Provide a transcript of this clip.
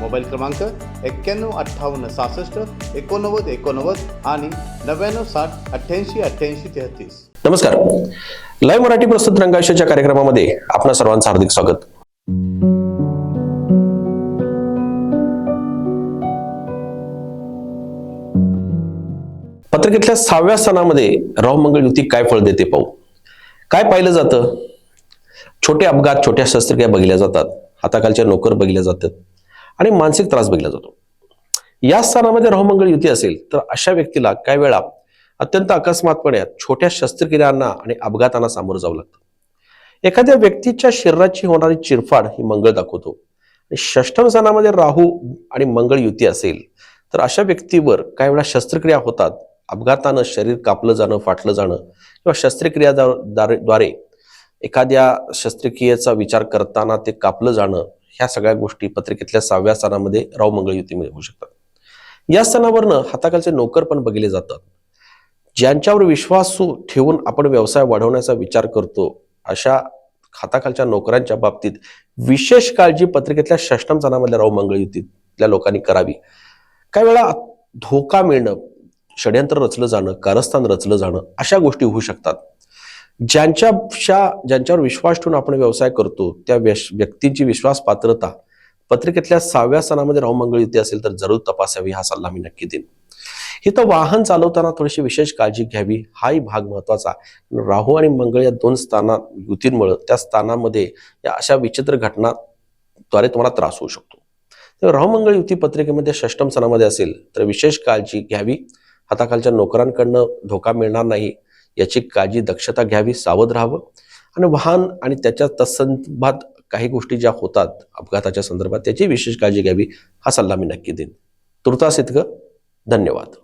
Mobile क्रमांक एक्क्याण्णव अठ्ठावन्न सहासष्ट एकोणनव्वद एकोणनव्वद आणि नव्याण्णव साठ अठ्ठ्याऐंशी अठ्ठ्याऐंशी तेहतीस. नमस्कार. लाईव्ह मराठी प्रस्तुत रंगाविषयाच्या कार्यक्रमामध्ये आपणा सर्वांचं हार्दिक स्वागत. पत्रिकेतल्या सहाव्या स्थानामध्ये राहू मंगळ युती काय फळ देते पाहू? काय पाहिलं जातं? छोटे अपघात छोट्या शस्त्रक्रिया बघितल्या जातात. हाताखालच्या नोकर बघितल्या जातात. आणि मानसिक त्रास बघितला जातो. या स्थानामध्ये राहू मंगळ युती असेल तर अशा व्यक्तीला काय वेळा अत्यंत अकस्मातपणे छोट्या शस्त्रक्रियांना आणि अपघातांना सामोरं जावं लागतं. एखाद्या व्यक्तीच्या शरीराची होणारी चिरफाड ही मंगळ दाखवतो. आणि षष्ठम स्थानामध्ये राहू आणि मंगळ युती असेल तर अशा व्यक्तीवर काही वेळा शस्त्रक्रिया होतात. अपघातानं शरीर कापलं जाणं फाटलं जाणं किंवा शस्त्रक्रिया द्वारे एखाद्या शस्त्रक्रियेचा विचार करताना ते कापलं जाणं ह्या सगळ्या गोष्टी पत्रिकेतल्या सहाव्या स्थानामध्ये राव मंगळ युतीमध्ये होऊ शकतात. या स्थानावरनं हाताखालचे नोकर पण बघितले जातात. ज्यांच्यावर विश्वास ठेवून आपण व्यवसाय वाढवण्याचा विचार करतो अशा हाताखालच्या नोकरांच्या बाबतीत विशेष काळजी पत्रिकेतल्या षष्टम स्थानामधल्या राव मंगळ युतीतल्या लोकांनी करावी. काही वेळा धोका मिळणं षड्यंत्र रचलं जाणं कारस्थान रचलं जाणं अशा गोष्टी होऊ शकतात. ज्यांच्याशा ज्यांच्यावर विश्वास ठेवून आपण व्यवसाय करतो त्या व्यक्तींची विश्वास पात्रता पत्रिकेतल्या सहाव्या सणामध्ये रावमंगळ मंगळ युती असेल तर जरूर तपासावी हा सल्ला मी नक्की देईन. इथं वाहन चालवताना थोडीशी विशेष काळजी घ्यावी हाही भाग महत्त्वाचा. राहू आणि मंगळ या दोन स्थानात युतींमुळे त्या स्थानामध्ये या अशा विचित्र घटनाद्वारे तुम्हाला त्रास होऊ शकतो. तर राहू मंगळ युती पत्रिकेमध्ये षष्टम सणामध्ये असेल तर विशेष काळजी घ्यावी. हाताखालच्या नोकरांकडनं धोका मिळणार नाही. याची काळजी दक्षता घ्यावी सावध राहावं. आणि वाहन आणि त्याच्या तत्संदर्भात काही गोष्टी ज्या होतात अपघाताच्या संदर्भात त्याची विशेष काळजी घ्यावी हा सल्ला मी नक्की देईन. तुर्तास इतकं. धन्यवाद.